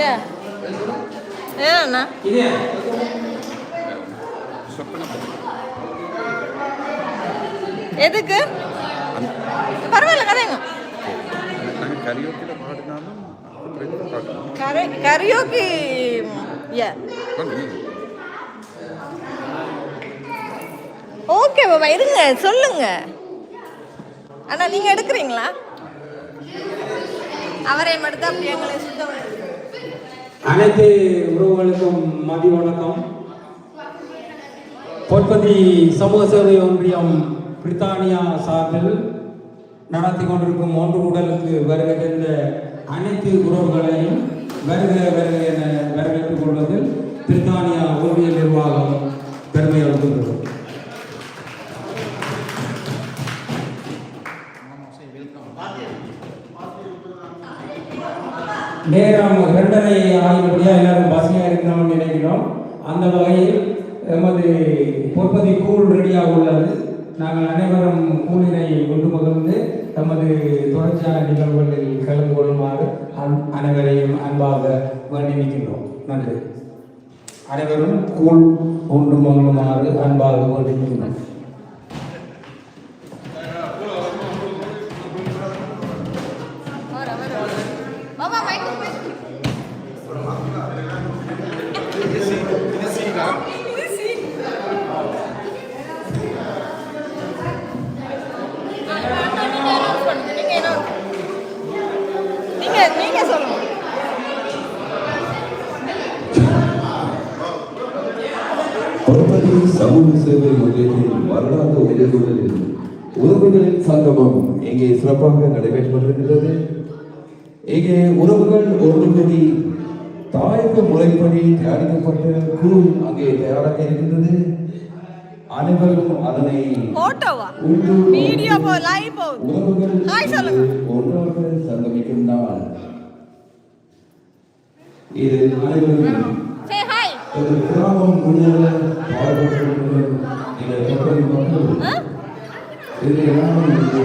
ஏ ஏண்ணா எதுக்கு? பரவாயில்ல கதைங்க. நாங்கள் பாடினாலும் பார்க்கணும் கரை கரியோக்கி ஓகே பாபா இருங்க சொல்லுங்க. அண்ணா நீங்க எடுக்கிறீங்களா? அவரை மட்டும் அப்படி எங்களை சுத்தம் அனைத்து உறவுகளுக்கும் மதிய வணக்கம். பொற்பதி சமூக சேவை ஒன்றியம் பிரித்தானியா சார்பில் நடத்தி கொண்டிருக்கும் ஒன்று உடலுக்கு வருகை தந்த அனைத்து உறவுகளையும் வருக வருக என வரவேற்றுக் கொள்வதில் பிரித்தானியா ஒன்றிய நிர்வாகம் பெருமை அளித்துள்ளது நேரம் இரண்டரை ஆகியபடியாக எல்லாரும் பசுமையாக இருக்கணும்னு நினைக்கிறோம். அந்த வகையில் எமது பொற்பதி கூழ் ரெடியாக உள்ளது. நாங்கள் அனைவரும் கூலினை கொண்டு மகிழ்ந்து தமது தொடர்ச்சியான நிகழ்வுகளில் கலந்து கொள்ளுமாறு அன்- அனைவரையும் அன்பாக வேண்டி நிற்கின்றோம் நன்றி. அனைவரும் கூழ் ஒன்று மகிழுமாறு அன்பாக வேண்டி நிற்கின்றோம் பருமதி சமூக சேவை ஒன்றியத்தின் வரலாற்று உதவிகளில் உறவுகளின் சங்கமம் இங்கே சிறப்பாக நடைபெற்று இங்கே உறவுகள் ஒன்று கூடி தாயக முறைப்படி தயாரிக்கப்பட்ட கூழ் அங்கே தயாராக இருக்கின்றது. அனைவரும் அதனை உறவுகள் ஒன்றாக சங்கமிக்கும் நாள். இதை எல்லாம் இன்று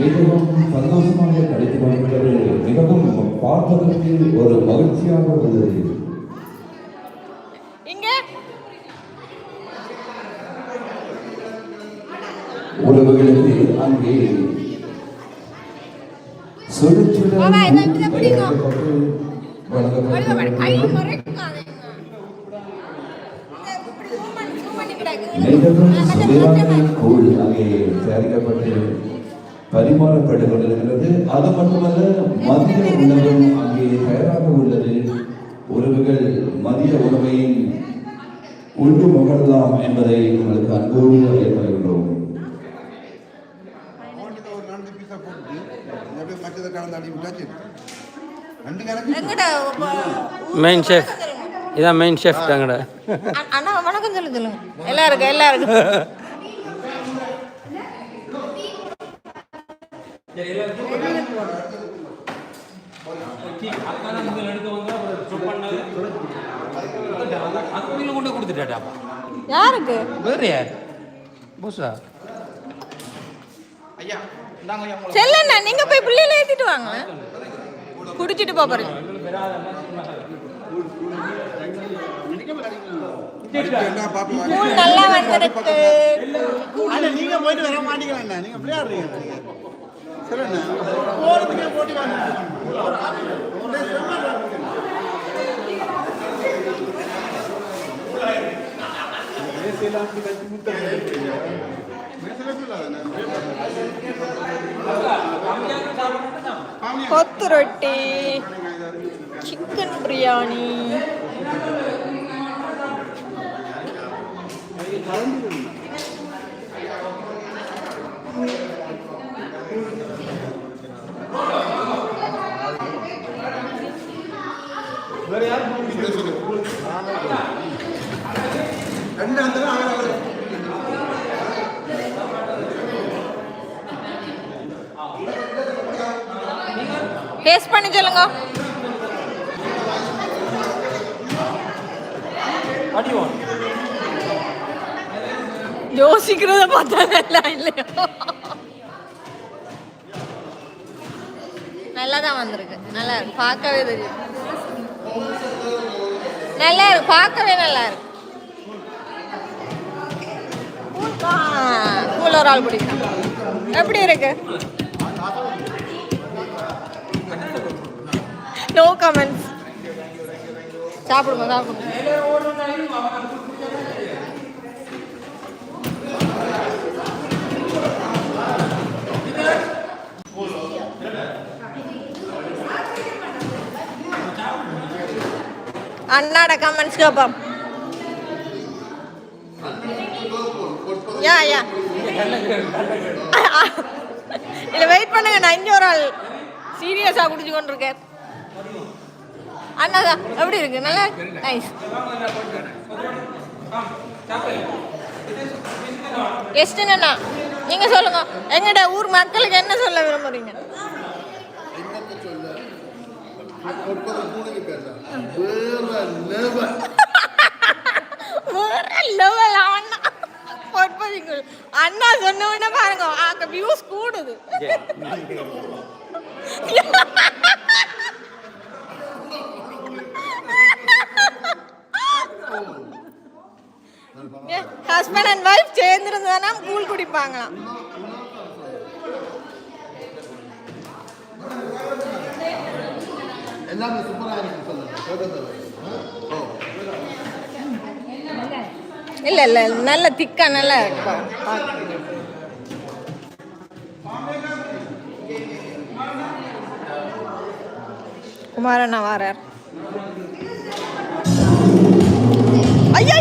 மிகவும் சந்தோஷமாக கிடைத்து வருகிறது மிகவும் பார்ப்பதற்கு ஒரு மகிழ்ச்சியாக உள்ளது. உறவுகளுக்கு அங்கே சுழற்சியுடன் பாபா, அங்கே தயாரிக்கப்பட்டு பரிமாறப்பட்டு கொண்டிருக்கிறது அது மட்டுமல்ல மதிய உணவும் அங்கே தயாராக உள்ளது உறவுகள் மதிய உணவையும் உண்டு மகிழலாம் என்பதை உங்களுக்கு அன்போடு அறியப்படுகின்றோம் அவன்கிட்ட ஒரு விட்டாச்சு மெயின் ஷெஃப் இதான் மெயின் ஷெஃப் தாங்கட அண்ணா வணக்கம் சொல்லு சொல்லுங்க எல்லாருக்கும் எல்லாருக்கும். கொண்டு கொடுத்துட்டாப்பா யாருக்கு வேற யார் செல்லண்ணா நீங்க போய் பிள்ளையில ஏத்திட்டு வாங்க. குடிச்சிட்டு போப் போறீங்க என்ன பாப்பா கூழ் நல்லா வந்திருக்கு. அண்ணா நீங்க போயிட்டு வர மாட்டீங்களா அண்ணா நீங்க. விளையாடுறீங்க போறதுக்கே போட்டி கொத்து ரொட்டி சிக்கன் பிரியாணி. ரெண்டு அந்த டேஸ்ட் பண்ணி சொல்லுங்க. யோசிக்கிறத பார்த்தா நல்லா இல்லையா? நல்லா தான் வந்திருக்கு. நல்லா இருக்கு. பார்க்கவே தெரியும். நல்லா இருக்கு. பார்க்கவே நல்லா இருக்கு. கூல் ஒரு ஆள் பிடிக்கும் எப்படி இருக்கு? நோ கமெண்ட்ஸ் சாப்பிடுங்க சாப்பிடுங்க. அண்ணாட கமெண்ட்ஸ் கேட்போம் யா யா இல்லை வெயிட் பண்ணுங்க நான் இங்கே ஒரு ஆள் சீரியஸாக குடிச்சு கொண்டு இருக்கேன் அண்ணா எப்படி இருக்கு? நல்லா? நைஸ் கெஸ்ட் நீங்க சொல்லுங்க. எங்கட ஊர் மக்களுக்கு என்ன சொல்ல விரும்புறீங்க? அண்ணா. அண்ணா சொன்ன உடனே பாருங்க வியூஸ் கூடுது. வாங்கலாம். எல்லாமே சூப்பராக இருக்கு இல்லை இல்லை நல்ல திக்கா நல்லா இருக்கும் குமாரண்ணா வாரர். ஐயா